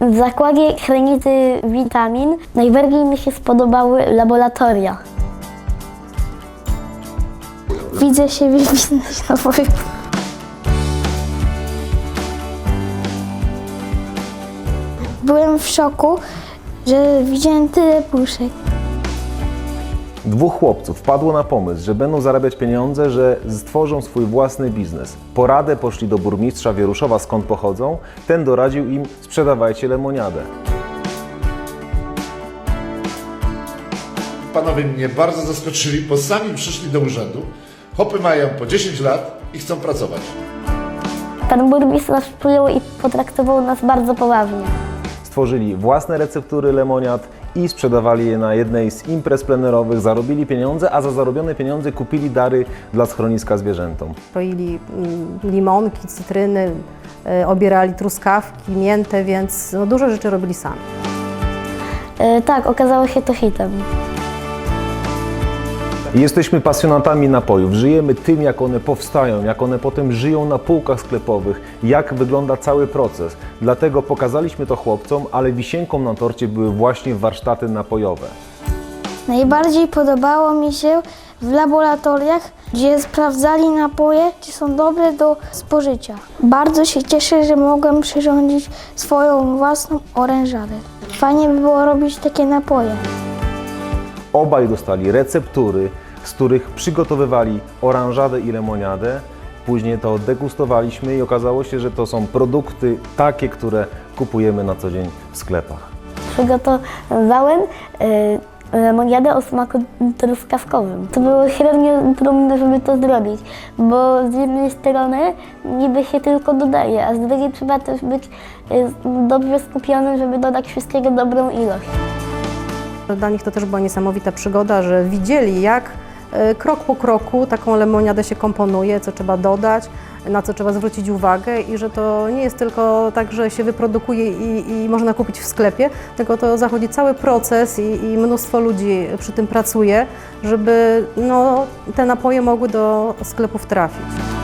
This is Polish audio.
W zakładzie chronicy witamin najbardziej mi się spodobały laboratoria. Widzę siebie w biznesie napojów. Byłem w szoku, że widziałem tyle puszek. Dwóch chłopców wpadło na pomysł, że będą zarabiać pieniądze, że stworzą swój własny biznes. Po radę poszli do burmistrza Wieruszowa, skąd pochodzą. Ten doradził im, sprzedawajcie lemoniadę. Panowie mnie bardzo zaskoczyli, bo sami przyszli do urzędu. Hopy mają po 10 lat i chcą pracować. Pan burmistrz nas przyjął i potraktował nas bardzo poważnie. Stworzyli własne receptury lemoniad i sprzedawali je na jednej z imprez plenerowych, zarobili pieniądze, a za zarobione pieniądze kupili dary dla schroniska zwierzętom. Kroili mm, limonki, cytryny, y, obierali truskawki, miętę, więc no, dużo rzeczy robili sami. E, tak, okazało się to hitem. Jesteśmy pasjonatami napojów, żyjemy tym, jak one powstają, jak one potem żyją na półkach sklepowych, jak wygląda cały proces. Dlatego pokazaliśmy to chłopcom, ale wisienką na torcie były właśnie warsztaty napojowe. Najbardziej podobało mi się w laboratoriach, gdzie sprawdzali napoje, czy są dobre do spożycia. Bardzo się cieszę, że mogłem przyrządzić swoją własną orężadę. Fajnie by było robić takie napoje. Obaj dostali receptury, z których przygotowywali oranżadę i lemoniadę. Później to degustowaliśmy i okazało się, że to są produkty takie, które kupujemy na co dzień w sklepach. Przygotowałem e, lemoniadę o smaku truskawkowym. To było średnio trudne, żeby to zrobić, bo z jednej strony niby się tylko dodaje, a z drugiej trzeba też być e, dobrze skupionym, żeby dodać wszystkiego dobrą ilość. Dla nich to też była niesamowita przygoda, że widzieli jak y, krok po kroku taką lemoniadę się komponuje, co trzeba dodać, na co trzeba zwrócić uwagę i że to nie jest tylko tak, że się wyprodukuje i, i można kupić w sklepie, tylko to zachodzi cały proces i, i mnóstwo ludzi przy tym pracuje, żeby no, te napoje mogły do sklepów trafić.